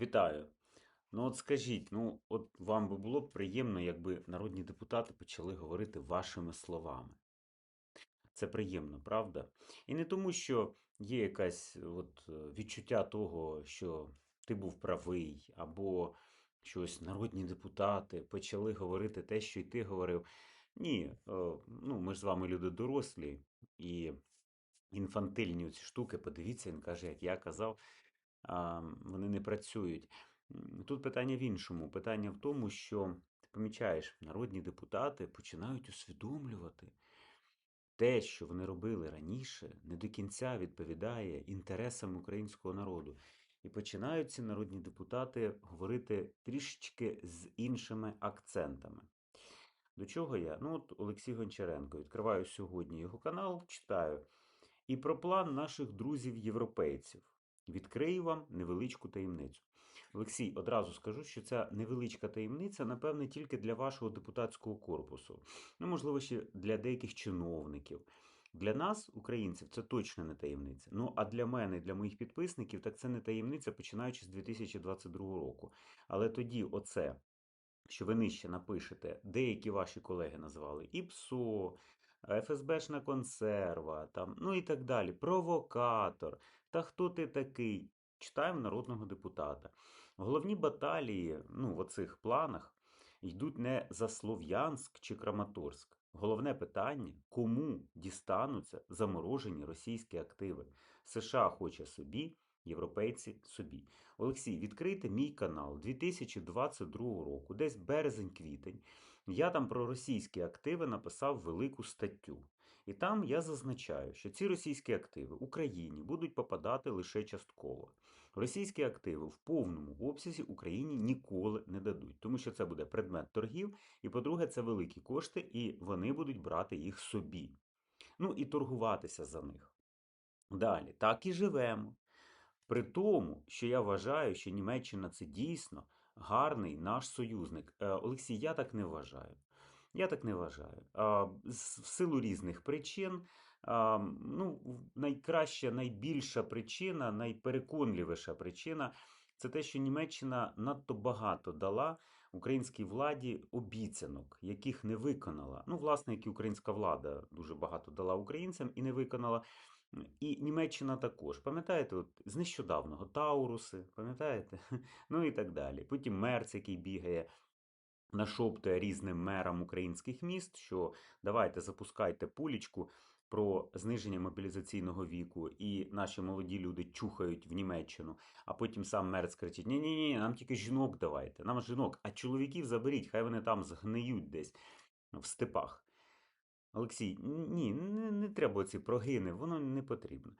Вітаю. Ну от скажіть, ну от вам би було б приємно, якби народні депутати почали говорити вашими словами. Це приємно, правда? І не тому, що є якась от е, відчуття того, що ти був правий, або щось народні депутати почали говорити те, що й ти говорив. Ні, е, ну ми ж з вами люди дорослі і інфантильні ці штуки, подивіться, він каже, як я казав, вони не працюють. Тут питання в іншому. Питання в тому, що ти помічаєш, народні депутати починають усвідомлювати те, що вони робили раніше, не до кінця відповідає інтересам українського народу. І починають ці народні депутати говорити трішечки з іншими акцентами. До чого я? Ну, от Олексій Гончаренко. Відкриваю сьогодні його канал, читаю. І про план наших друзів-європейців. Відкрию вам невеличку таємницю. Олексій, одразу скажу, що ця невеличка таємниця, напевне, тільки для вашого депутатського корпусу. Ну, можливо, ще для деяких чиновників. Для нас, українців, це точно не таємниця. Ну, а для мене для моїх підписників, так це не таємниця, починаючи з 2022 року. Але тоді оце що ви нижче напишете, деякі ваші колеги назвали і ПСО, ФСБшна консерва, там, ну і так далі, провокатор. Та хто ти такий? Читаємо народного депутата. Головні баталії ну, в оцих планах йдуть не за Слов'янськ чи Краматорськ. Головне питання, кому дістануться заморожені російські активи. США хоче собі, європейці собі. Олексій, відкрийте мій канал 2022 року, десь березень-квітень. Я там про російські активи написав велику статтю. І там я зазначаю, що ці російські активи Україні будуть попадати лише частково. Російські активи в повному обсязі Україні ніколи не дадуть, тому що це буде предмет торгів, і, по-друге, це великі кошти, і вони будуть брати їх собі. Ну і торгуватися за них. Далі, так і живемо. При тому, що я вважаю, що Німеччина це дійсно гарний наш союзник. Е, Олексій, я так не вважаю. Я так не вважаю. В силу різних причин. Ну, найкраща, найбільша причина, найпереконливіша причина це те, що Німеччина надто багато дала українській владі обіцянок, яких не виконала. Ну, власне, як і українська влада дуже багато дала українцям і не виконала. І Німеччина також. Пам'ятаєте, от з нещодавнього Тауруси, пам'ятаєте? Ну і так далі. Потім Мерц, який бігає, нашоптує різним мерам українських міст, що давайте запускайте пулічку про зниження мобілізаційного віку, і наші молоді люди чухають в Німеччину, а потім сам Мерц кричить: ні ні ні нам тільки жінок давайте, нам жінок, а чоловіків заберіть, хай вони там згниють десь в степах. Олексій, ні, не, не треба ці прогини, воно не потрібно.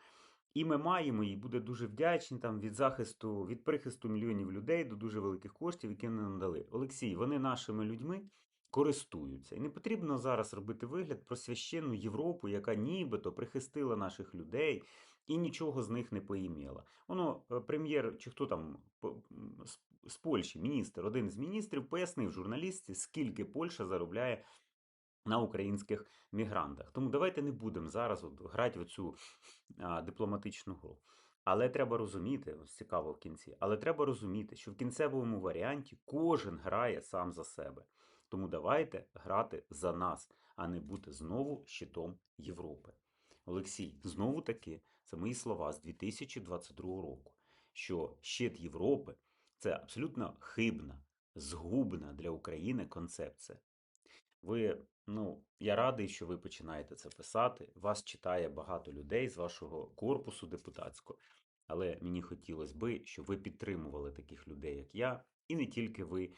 І ми маємо, і буде дуже вдячні там від захисту, від прихисту мільйонів людей до дуже великих коштів, які вони нам дали. Олексій, вони нашими людьми користуються. І не потрібно зараз робити вигляд про священну Європу, яка нібито прихистила наших людей і нічого з них не поімела. Воно е, прем'єр, чи хто там з Польщі, міністр, один з міністрів, пояснив журналістці, скільки Польща заробляє на українських мігрантах. Тому давайте не будемо зараз от грати в цю а, дипломатичну гру. Але треба розуміти, ось цікаво в кінці, але треба розуміти, що в кінцевому варіанті кожен грає сам за себе. Тому давайте грати за нас, а не бути знову щитом Європи. Олексій, знову таки, це мої слова з 2022 року, що щит Європи це абсолютно хибна, згубна для України концепція. Ви, ну, я радий, що ви починаєте це писати. Вас читає багато людей з вашого корпусу депутатського. Але мені хотілося би, щоб ви підтримували таких людей, як я, і не тільки ви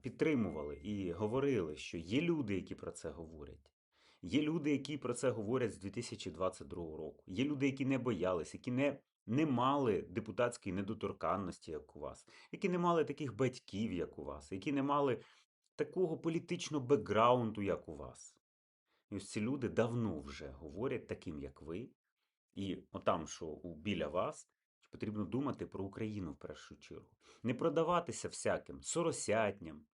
підтримували і говорили, що є люди, які про це говорять. Є люди, які про це говорять з 2022 року. Є люди, які не боялись, які не, не мали депутатської недоторканності, як у вас, які не мали таких батьків, як у вас, які не мали такого політичного бекграунду, як у вас. І ось ці люди давно вже говорять таким, як ви, і отам, що біля вас, потрібно думати про Україну в першу чергу. Не продаватися всяким соросятням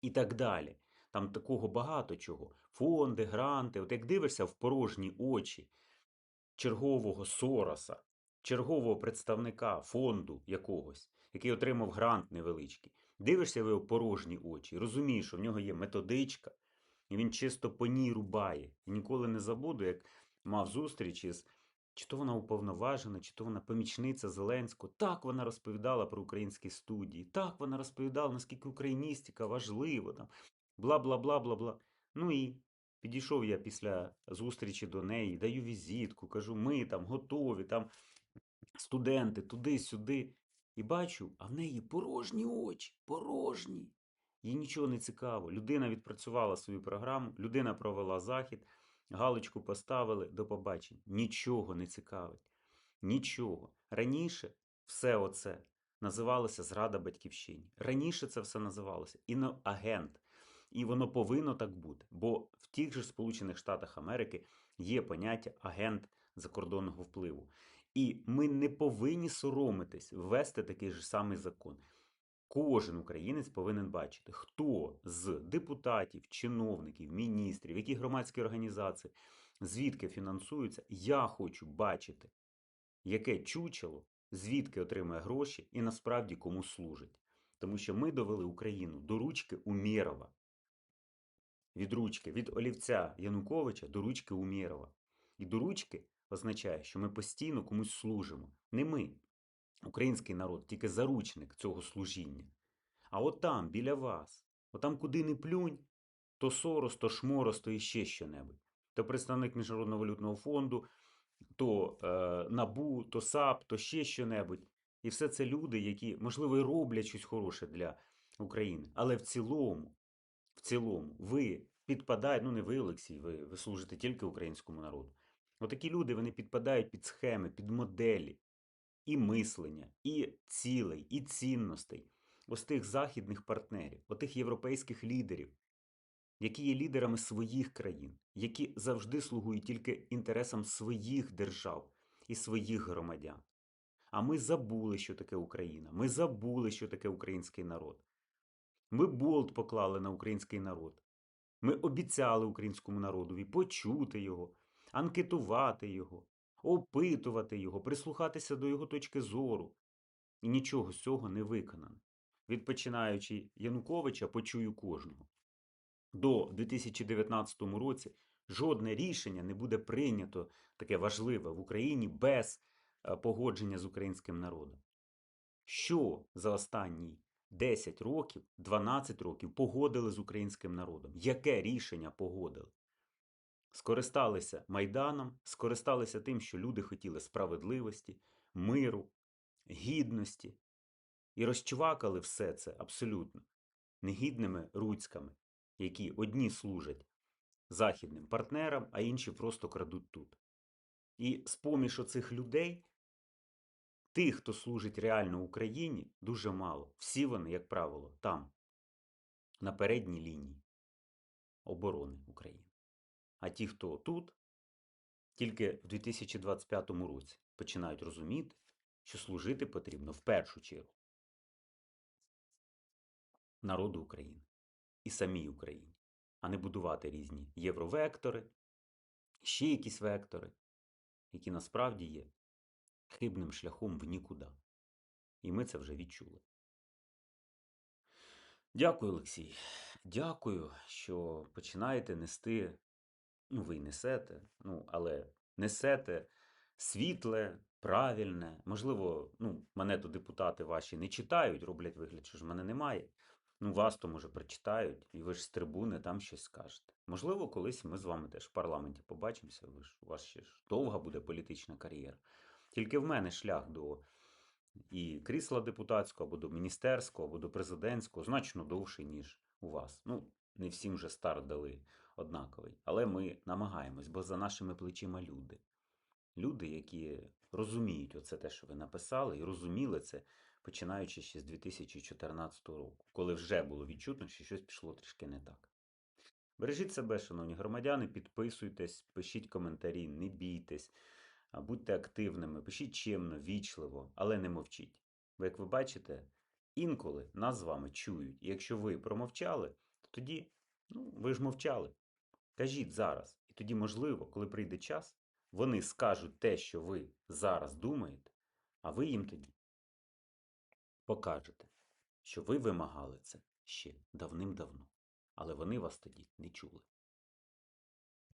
і так далі. Там такого багато чого. Фонди, гранти. От як дивишся в порожні очі чергового Сороса, чергового представника фонду якогось, який отримав грант невеличкий. Дивишся в порожні очі, розумієш, що в нього є методичка, і він чисто по ній рубає. І ніколи не забуду, як мав зустріч із чи то вона уповноважена, чи то вона помічниця Зеленського. Так вона розповідала про українські студії, так вона розповідала, наскільки україністика важлива, там, бла бла бла бла бла. Ну і підійшов я після зустрічі до неї, даю візитку, кажу, ми там готові, там студенти туди-сюди. І бачу, а в неї порожні очі, порожні. Їй нічого не цікаво. Людина відпрацювала свою програму, людина провела захід, галочку поставили до побачення. Нічого не цікавить. Нічого. Раніше все оце називалося зрада батьківщині. Раніше це все називалося іноагент. І воно повинно так бути. Бо в тих же Сполучених Штатах Америки є поняття агент закордонного впливу. І ми не повинні соромитись ввести такий же самий закон. Кожен українець повинен бачити, хто з депутатів, чиновників, міністрів, які громадські організації, звідки фінансуються. Я хочу бачити, яке чучело, звідки отримує гроші і насправді кому служить. Тому що ми довели Україну до ручки Умєрова. Від ручки, від олівця Януковича до ручки Умєрова. І до ручки означає, що ми постійно комусь служимо. Не ми, український народ, тільки заручник цього служіння. А от там, біля вас, отам куди не плюнь, то Сорос, то Шморос, то іще що-небудь. То представник Міжнародного валютного фонду, то е, НАБУ, то САП, то ще що-небудь. І все це люди, які, можливо, і роблять щось хороше для України. Але в цілому, в цілому, ви підпадаєте, ну не ви, Олексій, ви, ви служите тільки українському народу. Отакі люди вони підпадають під схеми, під моделі і мислення, і цілей, і цінностей ось тих західних партнерів, отих європейських лідерів, які є лідерами своїх країн, які завжди слугують тільки інтересам своїх держав і своїх громадян. А ми забули, що таке Україна. Ми забули, що таке український народ. Ми болт поклали на український народ. Ми обіцяли українському народові почути його, анкетувати його, опитувати його, прислухатися до його точки зору. І нічого з цього не виконано. Від починаючи Януковича почую кожного. До 2019 році жодне рішення не буде прийнято таке важливе в Україні без е, погодження з українським народом. Що за останні 10 років, 12 років погодили з українським народом? Яке рішення погодили? Скористалися Майданом, скористалися тим, що люди хотіли справедливості, миру, гідності і розчвакали все це абсолютно негідними руцьками, які одні служать західним партнерам, а інші просто крадуть тут. І з-поміж оцих людей, тих, хто служить реально Україні, дуже мало. Всі вони, як правило, там, на передній лінії оборони України. А ті, хто тут, тільки в 2025 році починають розуміти, що служити потрібно в першу чергу народу України і самій Україні, а не будувати різні євровектори, ще якісь вектори, які насправді є хибним шляхом в нікуди. І ми це вже відчули. Дякую, Олексій. Дякую, що починаєте нести ну, ви й несете, ну, але несете світле, правильне. Можливо, ну, мене то депутати ваші не читають, роблять вигляд, що ж мене немає. Ну, вас то, може, прочитають, і ви ж з трибуни там щось скажете. Можливо, колись ми з вами теж в парламенті побачимося. Ви ж у вас ще ж довга буде політична кар'єра. Тільки в мене шлях до і крісла депутатського, або до міністерського, або до президентського значно довший, ніж у вас. Ну, не всім вже старт дали однаковий. Але ми намагаємось, бо за нашими плечима люди. Люди, які розуміють оце те, що ви написали, і розуміли це, починаючи ще з 2014 року, коли вже було відчутно, що щось пішло трішки не так. Бережіть себе, шановні громадяни, підписуйтесь, пишіть коментарі, не бійтесь, будьте активними, пишіть чемно, вічливо, але не мовчіть. Бо, як ви бачите, інколи нас з вами чують. І якщо ви промовчали, то тоді ну, ви ж мовчали. Кажіть зараз. І тоді, можливо, коли прийде час, вони скажуть те, що ви зараз думаєте, А ви їм тоді покажете, що ви вимагали це ще давним-давно, але вони вас тоді не чули.